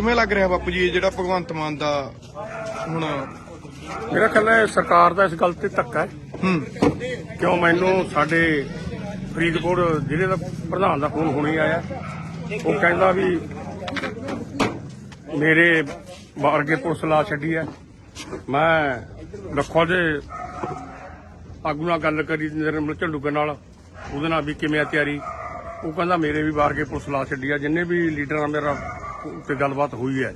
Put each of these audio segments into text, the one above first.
ਕਿਵੇਂ ਲੱਗ ਰਿਹਾ ਬਾਪੂ ਜੀ ਇਹ ਜਿਹੜਾ ਭਗਵੰਤ ਮਾਨ ਦਾ ਹੁਣ? ਮੇਰਾ ਖਿਆਲ ਹੈ ਸਰਕਾਰ ਦਾ ਇਸ ਗੱਲ ਤੇ ਧੱਕਾ ਹੈ। ਹੂੰ। ਕਿਉਂ ਮੈਨੂੰ ਸਾਡੇ ਫਰੀਦਕੋਟ ਜ਼ਿਲ੍ਹੇ ਦਾ ਪ੍ਰਧਾਨ ਦਾ ਫੋਨ ਹੁਣੇ ਆਇਆ। ਉਹ ਕਹਿੰਦਾ ਵੀ ਮੇਰੇ ਵਰਗੇ ਪੁਲਿਸ ਲਾ ਛੱਡੀ ਹੈ। ਮੈਂ ਲੱਖੋ ਦੇ ਆਗੂ ਨਾਲ ਗੱਲ ਕਰੀ ਨਿਰਮਲ ਝੰਡੂਕੇ ਨਾਲ ਉਹਦੇ ਨਾਲ ਵੀ ਕਿਵੇਂ ਆ ਤਿਆਰੀ? ਉਹ ਕਹਿੰਦਾ ਮੇਰੇ ਵੀ ਵਾਰਗੇ ਪੁਲਿਸ ਲਾ ਛੱਡੀ ਆ ਜਿੰਨੇ ਵੀ ਲੀਡਰਾਂ ਨਾਲ ਮੇਰਾ ਤੇ ਗੱਲਬਾਤ ਹੋਈ ਹੈ।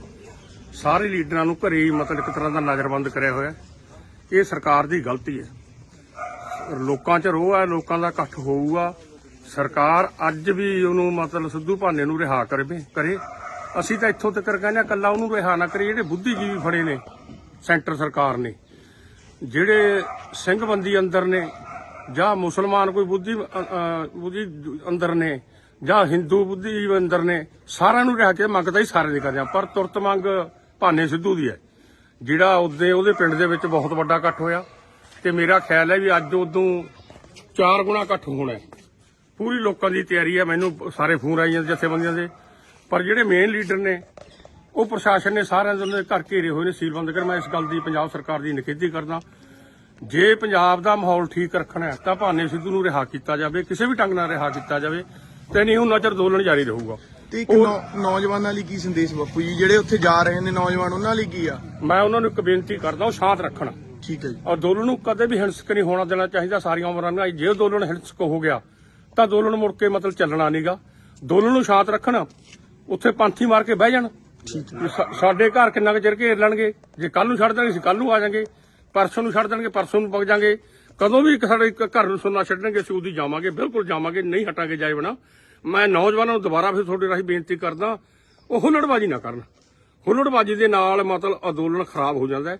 ਸਾਰੇ ਲੀਡਰਾਂ ਨੂੰ ਘਰੇ ਹੀ ਮਤਲਬ ਇੱਕ ਤਰ੍ਹਾਂ ਦਾ ਨਜ਼ਰਬੰਦ ਕਰਿਆ ਹੋਇਆ। ਇਹ ਸਰਕਾਰ ਦੀ ਗਲਤੀ ਹੈ। ਲੋਕਾਂ 'ਚ ਰੋਹ ਹੈ, ਲੋਕਾਂ ਦਾ ਇਕੱਠ ਹੋਊਗਾ। ਸਰਕਾਰ ਅੱਜ ਵੀ ਉਹਨੂੰ ਮਤਲਬ ਸਿੱਧੂ ਭਾਨੇ ਨੂੰ ਰਿਹਾ ਕਰੇ ਕਰੇ। ਅਸੀਂ ਤਾਂ ਇੱਥੋਂ ਤੱਕ ਕਹਿੰਦੇ ਹਾਂ ਕੱਲਾ ਉਹਨੂੰ ਰਿਹਾ ਨਾ ਕਰੇ। ਜਿਹੜੇ ਬੁੱਧੀਜੀਵੀ ਫੜੇ ਨੇ ਸੈਂਟਰ ਸਰਕਾਰ ਨੇ, ਜਿਹੜੇ ਸਿੰਘ ਬੰਦੀ ਅੰਦਰ ਨੇ ਜਾਂ ਮੁਸਲਮਾਨ ਕੋਈ ਬੁੱਧੀ ਬੁੱਧੀ ਅੰਦਰ ਨੇ ਜਾਂ ਹਿੰਦੂ ਬੁੱਧੀ ਅੰਦਰ ਨੇ ਸਾਰਿਆਂ ਨੂੰ ਰਹਿ ਕੇ ਮੰਗਦਾ ਹੀ ਸਾਰੇ ਦੇ ਕਰਦੇ ਆ ਪਰ ਤੁਰਤ ਮੰਗ ਭਾਨੇ ਸਿੱਧੂ ਦੀ ਹੈ। ਜਿਹੜਾ ਉਹਦੇ ਉਹਦੇ ਪਿੰਡ ਦੇ ਵਿੱਚ ਬਹੁਤ ਵੱਡਾ ਇਕੱਠ ਹੋਇਆ ਤੇ ਮੇਰਾ ਖਿਆਲ ਹੈ ਵੀ ਅੱਜ ਉਦੋਂ ਚਾਰ ਗੁਣਾ ਇਕੱਠ ਹੋਣਾ ਪੂਰੀ ਲੋਕਾਂ ਦੀ ਤਿਆਰੀ ਹੈ, ਮੈਨੂੰ ਸਾਰੇ ਫੋਨ ਆਈਆਂ ਜਥੇਬੰਦੀਆਂ ਦੇ। ਪਰ ਜਿਹੜੇ ਮੇਨ ਲੀਡਰ ਨੇ, ਉਹ ਪ੍ਰਸ਼ਾਸਨ ਨੇ ਸਾਰਿਆਂ ਦੇ ਦੇ ਘਰ ਘੇਰੇ ਹੋਏ ਨੇ ਸੀਲਬੰਦ ਕਰ ਮੈਂ ਇਸ ਗੱਲ ਦੀ ਪੰਜਾਬ ਸਰਕਾਰ ਦੀ ਨਿਖੇਧੀ ਕਰਦਾ। ਜੇ ਪੰਜਾਬ ਦਾ ਮਾਹੌਲ ਠੀਕ ਰੱਖਣਾ ਹੈ, ਤਾਂ ਭਾਨੇ ਸਿੱਧੂ ਨੂੰ ਰਿਹਾ ਕੀਤਾ ਜਾਵੇ, ਕਿਸੇ ਵੀ ਢੰਗ ਨਾਲ ਰਿਹਾ ਕੀਤਾ ਜਾਵੇ। ਤੇ ਨਹੀਂ ਉਹ ਨਜ਼ਰ ਦੋਲਣ ਜਾਰੀ ਰਹੂਗਾ। ਤੇ ਇੱਕ ਨੌ- ਨੌਜਵਾਨਾਂ ਲਈ ਕੀ ਸੰਦੇਸ਼ ਬਾਪੂ ਜੀ? ਜਿਹੜੇ ਉੱਥੇ ਜਾ ਰਹੇ ਨੇ ਨੌਜਵਾਨ ਉਹਨਾਂ ਲਈ ਕੀ ਆ? ਮੈਂ ਉਹਨਾਂ ਨੂੰ ਇੱਕ ਬੇਨਤੀ ਕਰਦਾ ਉਹ ਸ਼ਾਂਤ ਰੱਖਣ। ਠੀਕ ਹੈ ਜੀ। ਔਰ ਦੋਲਨ ਨੂੰ ਕਦੇ ਵੀ ਹਿੰਸਕ ਨਹੀਂ ਹੋਣਾ ਦੇਣਾ ਚਾਹੀਦਾ ਸਾਰੀਆਂ ਉਮਰਾਂ ਨੂੰ ਜੇ ਦੋਲਨ ਹਿੰਸਕ ਹੋ ਗਿਆ ਤਾਂ ਦੋਲਨ ਮੁੜ ਕੇ ਮਤਲਬ ਚੱਲਣਾ ਨਹੀਂਗਾ। ਦੋਲਨ ਨੂੰ ਸ਼ਾਂਤ ਰੱਖਣ ਉੱਥੇ ਪੰਥੀ ਮਾਰ ਕੇ ਬਹਿ ਜਾਣ। ਠੀਕ ਵੀ ਸਾ- ਸਾਡੇ ਘਰ ਕਿੰਨਾ ਕੁ ਚਿਰ ਘੇਰ ਲੈਣਗੇ? ਜੇ ਕੱਲ ਨੂੰ ਛੱਡ ਦੇਣਗੇ ਅਸੀਂ ਕੱਲ ਨੂੰ ਆ ਜਾਾਂਗੇ। ਪਰਸੋਂ ਨੂੰ ਛੱਡ ਦੇਣਗੇ ਪਰਸੋਂ ਨੂੰ ਵਗ ਜਾਾਂਗੇ। ਕਦੋਂ ਵੀ ਇੱਕ ਸਾਡੇ ਇੱਕ ਘਰ ਨੂੰ ਸੁਣਨਾ ਛੱਡਣਗੇ ਅਸੀਂ ਉਹਦੀ ਜਾਵਾਂਗੇ ਬਿਲਕੁਲ ਜਾਵਾਂਗੇ ਨਹੀਂ ਹਟਾਂਗੇ ਜਾਏ ਬਣਾ ਮੈਂ ਨੌਜਵਾਨਾਂ ਨੂੰ ਦੁਬਾਰਾ ਫਿਰ ਤੁਹਾਡੇ ਰਾਹੀਂ ਬੇਨਤੀ ਕਰਦਾ, ਉਹ ਹੁੱਲੜਬਾਜੀ ਨਾ ਕਰਨ। ਹੁੱਲੜਬਾਜੀ ਦੇ ਨਾਲ ਮਤਲਬ ਅੰਦੋਲਨ ਖਰਾਬ ਹੋ ਜਾਂਦਾ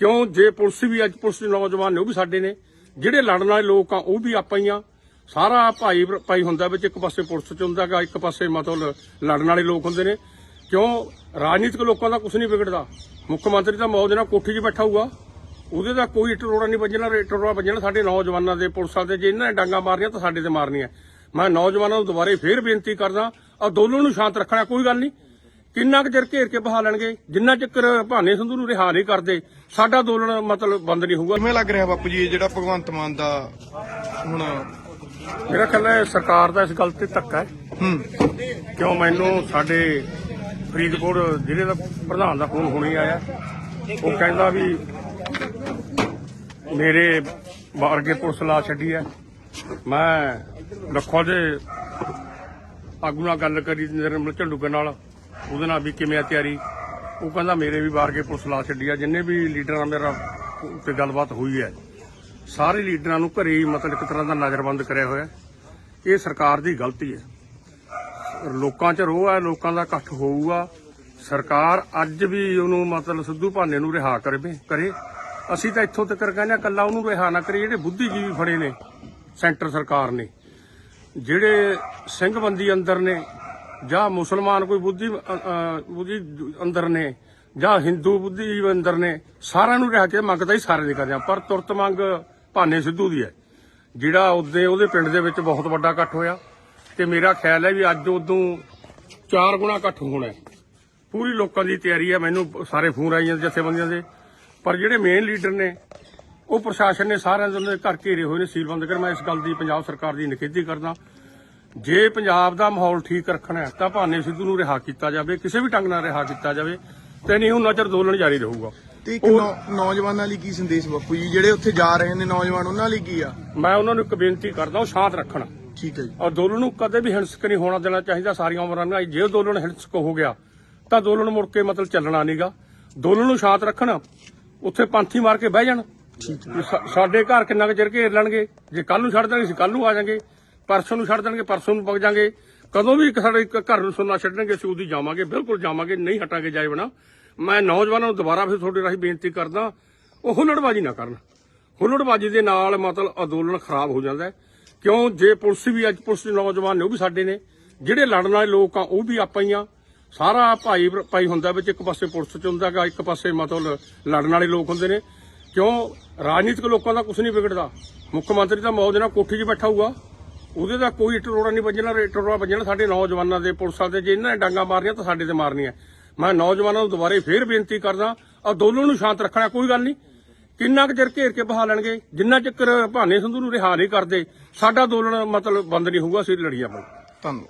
ਕਿਉਂ? ਜੇ ਪੁਲਿਸ ਵੀ ਅੱਜ ਪੁਲਿਸ ਦੇ ਨੌਜਵਾਨ ਨੇ, ਉਹ ਵੀ ਸਾਡੇ ਨੇ। ਜਿਹੜੇ ਲੜਨ ਵਾਲੇ ਲੋਕ ਆ, ਉਹ ਵੀ ਆਪਾਂ ਹੀ ਆ। ਸਾਰਾ ਭਾਈ ਭਾਈ ਹੁੰਦਾ ਵਿੱਚ ਇੱਕ ਪਾਸੇ ਪੁਲਿਸ ਚ ਹੁੰਦਾ ਗਾ ਇੱਕ ਪਾਸੇ ਮਤਲਬ ਲੜਨ ਵਾਲੇ ਲੋਕ ਹੁੰਦੇ ਨੇ। ਕਿਉਂ? ਰਾਜਨੀਤਿਕ ਲੋਕਾਂ ਦਾ ਕੁਝ ਨਹੀਂ ਵਿਗੜਦਾ। ਮੁੱਖ ਮੰਤਰੀ ਤਾਂ ਮੌਜ ਨਾਲ ਕੋਠੀ 'ਚ ਬੈਠਾ ਹੋਊਗਾ। ਉਹਦੇ ਦਾ ਕੋਈ ਇੱਟ ਰੋੜਾ ਨਹੀਂ ਵੱਜਣਾ ਰੇਟ ਰੋੜਾ ਵੱਜਣਾ। ਸਾਡੇ ਨੌਜਵਾਨਾਂ ਦੇ, ਪੁਲਿਸਾਂ ਦੇ, ਜੇ ਇਹਨਾਂ ਨੇ ਡਾਂਗਾ ਮਾਰਨੀਆਂ ਤਾਂ ਸਾਡੇ ਤੇ ਮਾਰਨੀਆਂ। ਮੈਂ ਨੌਜਵਾਨਾਂ ਨੂੰ ਦੁਬਾਰੇ ਫੇਰ ਬੇਨਤੀ ਕਰਦਾ ਅੰਦੋਲਨ ਨੂੰ ਸ਼ਾਂਤ ਰੱਖਣਾ ਕੋਈ ਗੱਲ ਨਹੀਂ। ਕਿੰਨਾ ਕੁ ਚਿਰ ਘੇਰ ਕੇ ਬਹਾ ਲੈਣਗੇ ਜਿੰਨਾ ਚਿਰ ਭਾਨੇ ਸੰਧੂ ਨੂੰ ਰਿਹਾ ਨਹੀਂ ਕਰਦੇ ਸਾਡਾ ਅੰਦੋਲਨ ਮਤਲਬ ਬੰਦ ਨਹੀਂ ਹੋਊਗਾ। ਕਿਵੇਂ ਲੱਗ ਰਿਹਾ ਬਾਪੂ ਜੀ ਜਿਹੜਾ ਭਗਵੰਤ ਮਾਨ ਦਾ ਹੁਣ ਮੇਰਾ ਖਿਆਲ ਹੈ ਸਰਕਾਰ ਦਾ ਇਸ ਗੱਲ ਤੇ ਧੱਕਾ ਹੈ। ਹੂੰ। ਕਿਉਂ ਮੈਨੂੰ ਸਾਡੇ ਫਰੀਦਕੋਟ ਜ਼ਿਲ੍ਹੇ ਦਾ ਪ੍ਰਧਾਨ ਦਾ ਫੋਨ ਹੁਣੇ ਆਇਆ। ਉਹ ਕਹਿੰਦਾ ਵੀ ਮੇਰੇ ਵਰਗੇ ਪੁਲਿਸ ਲਾ ਛੱਡੀ ਹੈ। ਮੈਂ ਲੱਖੋ ਦੇ ਆਗੂ ਨਾਲ ਗੱਲ ਕਰੀ ਨਿਰਮਲ ਝੰਡੂਕੇ ਨਾਲ, ਉਹਦੇ ਨਾਲ ਵੀ ਕਿਵੇਂ ਆ ਤਿਆਰੀ? ਉਹ ਕਹਿੰਦਾ ਮੇਰੇ ਵੀ ਬਾਹਰ ਕੇ ਪੁਲਿਸ ਲਾ ਛੱਡੀ ਆ, ਜਿੰਨੇ ਵੀ ਲੀਡਰਾਂ ਮੇਰਾ ਉੱਤੇ ਗੱਲਬਾਤ ਹੋਈ ਹੈ, ਸਾਰੇ ਲੀਡਰਾਂ ਨੂੰ ਘਰੇ ਹੀ ਮਤਲਬ ਇੱਕ ਤਰ੍ਹਾਂ ਦਾ ਨਜ਼ਰਬੰਦ ਕਰਿਆ ਹੋਇਆ ਇਹ ਸਰਕਾਰ ਦੀ ਗਲਤੀ ਹੈ। ਲੋਕਾਂ 'ਚ ਰੋਹ ਹੈ, ਲੋਕਾਂ ਦਾ ਇਕੱਠ ਹੋਊਗਾ। ਸਰਕਾਰ ਅੱਜ ਵੀ ਉਹਨੂੰ ਮਤਲਬ ਸਿੱਧੂ ਭਾਨੇ ਨੂੰ ਰਿਹਾ ਕਰੇ ਕਰੇ। ਅਸੀਂ ਤਾਂ ਇੱਥੋਂ ਤੱਕ ਕਹਿੰਦੇ ਹਾਂ ਕੱਲਾ ਉਹਨੂੰ ਰਿਹਾ ਨਾ ਕਰੇ, ਜਿਹੜੇ ਬੁੱਧੀਜੀਵੀ ਫੜੇ ਨੇ, ਸੈਂਟਰ ਸਰਕਾਰ ਨੇ। ਜਿਹੜੇ ਸਿੰਘ ਬੰਦੀ ਅੰਦਰ ਨੇ, ਜਾਂ ਮੁਸਲਮਾਨ ਕੋਈ ਬੁੱਧੀ ਬੁੱਧੀ ਅੰਦਰ ਨੇ, ਜਾਂ ਹਿੰਦੂ ਬੁੱਧੀ ਅੰਦਰ ਨੇ, ਸਾਰਿਆਂ ਨੂੰ ਰਹਿ ਕੇ ਮੰਗਦਾ ਹੀ ਸਾਰੇ ਦੇ ਕਰਦੇ ਆ। ਪਰ ਤੁਰਤ ਮੰਗ ਭਾਨੇ ਸਿੱਧੂ ਦੀ ਹੈ, ਜਿਹੜਾ ਉਹਦੇ ਉਹਦੇ ਪਿੰਡ ਦੇ ਵਿੱਚ ਬਹੁਤ ਵੱਡਾ ਇਕੱਠ ਹੋਇਆ। ਤੇ ਮੇਰਾ ਖਿਆਲ ਹੈ ਵੀ ਅੱਜ ਉਦੋਂ ਚਾਰ ਗੁਣਾ ਇਕੱਠ ਹੋਣਾ ਪੂਰੀ ਲੋਕਾਂ ਦੀ ਤਿਆਰੀ ਹੈ, ਮੈਨੂੰ ਸਾਰੇ ਫੋਨ ਆਈਆਂ ਜਥੇਬੰਦੀਆਂ ਦੇ। ਪਰ ਜਿਹੜੇ ਮੇਨ ਲੀਡਰ ਨੇ ਉਹ ਪ੍ਰਸ਼ਾਸਨ ਨੇ ਸਾਰਿਆਂ ਦੇ ਘਰ ਘੇਰੇ ਹੋਏ ਨੇ ਸੀਲਬੰਦ ਕਰ ਮੈਂ ਇਸ ਗੱਲ ਦੀ ਪੰਜਾਬ ਸਰਕਾਰ ਦੀ ਨਿਖੇਧੀ ਕਰਦਾ। ਜੇ ਪੰਜਾਬ ਦਾ ਮਾਹੌਲ ਠੀਕ ਰੱਖਣਾ ਹੈ ਤਾਂ ਭਾਨੇ ਸਿੱਧੂ ਨੂੰ ਰਿਹਾ ਕੀਤਾ ਜਾਵੇ ਕਿਸੇ ਵੀ ਢੰਗ ਨਾਲ ਰਿਹਾ ਕੀਤਾ ਜਾਵੇ ਤੇ ਨਹੀਂ ਉਹ ਨਜ਼ਰ ਦੋਲਣ ਜਾਰੀ ਰਹੂਗਾ। ਤੇ ਇੱਕ ਨੌਜਵਾਨਾਂ ਲਈ ਕੀ ਸੰਦੇਸ਼ ਬਾਪੂ ਜੀ? ਜਿਹੜੇ ਉੱਥੇ ਜਾ ਰਹੇ ਨੇ ਨੌਜਵਾਨ ਉਹਨਾਂ ਲਈ ਕੀ ਆ? ਮੈਂ ਉਹਨਾਂ ਨੂੰ ਇੱਕ ਬੇਨਤੀ ਕਰਦਾ ਉਹ ਸ਼ਾਂਤ ਰੱਖਣ। ਠੀਕ ਹੈ ਜੀ। ਔਰ ਦੋਲਨ ਨੂੰ ਕਦੇ ਵੀ ਹਿੰਸਕ ਨਹੀਂ ਹੋਣਾ ਦੇਣਾ ਚਾਹੀਦਾ। ਸਾਰੀਆਂ ਉਮਰਾਂ ਨੂੰ ਜੇ ਦੋਲਨ ਹਿੰਸਕ ਹੋ ਗਿਆ ਤਾਂ ਦੋਲਨ ਮੁੜ ਕੇ ਮਤਲਬ ਚੱਲਣਾ ਨਹੀਂਗਾ ਦੋਲਨ ਨੂੰ ਸ਼ਾਂਤ ਰੱਖਣ ਉੱਥੇ ਪੰਥੀ ਮਾਰ ਕੇ ਬਹਿ ਜਾਣ। ਠੀਕ ਹੈ। ਸਾਡੇ ਘਰ ਕਿੰਨਾ ਕੁ ਚਿਰ ਘੇਰ ਲੈਣਗੇ? ਜੇ ਕੱਲ ਨੂੰ ਛੱਡ ਦੇਣਗੇ, ਅਸੀਂ ਕੱਲ ਨੂੰ ਆ ਜਾਾਂਗੇ। ਪਰਸੋਂ ਨੂੰ ਛੱਡ ਦੇਣਗੇ, ਪਰਸੋਂ ਨੂੰ ਵਗ ਜਾਾਂਗੇ। ਕਦੋਂ ਵੀ ਇੱਕ ਸਾਡੇ ਘਰ ਨੂੰ ਸੁਣਨਾ ਛੱਡਣਗੇ, ਅਸੀਂ ਉਹਦੀ ਜਾਵਾਂਗੇ, ਬਿਲਕੁਲ ਜਾਵਾਂਗੇ, ਨਹੀਂ ਹਟਾਂਗੇ ਜਾਏ ਬਣਾ ਮੈਂ ਨੌਜਵਾਨਾਂ ਨੂੰ ਦੁਬਾਰਾ ਫਿਰ ਤੁਹਾਡੇ ਰਾਹੀਂ ਬੇਨਤੀ ਕਰਦਾ, ਉਹ ਹੁੱਲੜਬਾਜੀ ਨਾ ਕਰਨ। ਹੁੱਲੜਬਾਜੀ ਦੇ ਨਾਲ ਮਤਲਬ ਅੰਦੋਲਨ ਖਰਾਬ ਹੋ ਜਾਂਦਾ ਕਿਉਂ? ਜੇ ਪੁਲਿਸ ਵੀ ਅੱਜ, ਪੁਲਿਸ ਦੇ ਨੌਜਵਾਨ ਨੇ, ਉਹ ਵੀ ਸਾਡੇ ਨੇ। ਜਿਹੜੇ ਲੜਨ ਵਾਲੇ ਲੋਕ ਆ, ਉਹ ਵੀ ਆਪਾਂ ਹੀ ਆ। ਸਾਰਾ ਭਾਈ ਭਾਈ ਹੁੰਦਾ ਵਿੱਚ ਇੱਕ ਪਾਸੇ ਪੁਲਿਸ ਚ ਹੁੰਦਾ ਗਾ ਇੱਕ ਪਾਸੇ ਮਤਲਬ ਲੜਨ ਵਾਲੇ ਲੋਕ ਹੁੰਦੇ ਨੇ। ਕਿਉਂ? ਰਾਜਨੀਤਿਕ ਲੋਕਾਂ ਦਾ ਕੁਝ ਨਹੀਂ ਵਿਗੜਦਾ। ਮੁੱਖ ਮੰਤਰੀ ਤਾਂ ਮੌਜ ਨਾਲ ਕੋਠੀ 'ਚ ਬੈਠਾ ਹੋਊਗਾ। ਉਹਦੇ ਦਾ ਕੋਈ ਇੱਟ ਨਹੀਂ ਵੱਜਣਾ ਰੇਟ ਵੱਜਣਾ ਸਾਡੇ ਨੌਜਵਾਨਾਂ ਦੇ, ਪੁਲਿਸਾਂ ਦੇ। ਜੇ ਇਹਨਾਂ ਨੇ ਡਾਂਗਾ ਮਾਰਨੀਆਂ ਤਾਂ ਸਾਡੇ ਤੇ ਮਾਰਨੀਆਂ ਮੈਂ ਨੌਜਵਾਨਾਂ ਨੂੰ ਦੁਬਾਰੇ ਫੇਰ ਬੇਨਤੀ ਕਰਦਾ ਅੰਦੋਲਨ ਨੂੰ ਸ਼ਾਂਤ ਰੱਖਣਾ ਕੋਈ ਗੱਲ ਨਹੀਂ। ਕਿੰਨਾ ਕੁ ਚਿਰ ਘੇਰ ਕੇ ਬਹਾ ਲੈਣਗੇ? ਜਿੰਨਾ ਚਿਰ ਭਾਨੇ ਸੰਧੂ ਨੂੰ ਰਿਹਾ ਨਹੀਂ ਕਰਦੇ, ਸਾਡਾ ਅੰਦੋਲਨ ਮਤਲਬ ਬੰਦ ਨਹੀਂ ਹੋਊਗਾ, ਅਸੀਂ ਲੜੀਆਂ ਆਪਾਂ ਧੰਨਵਾਦ।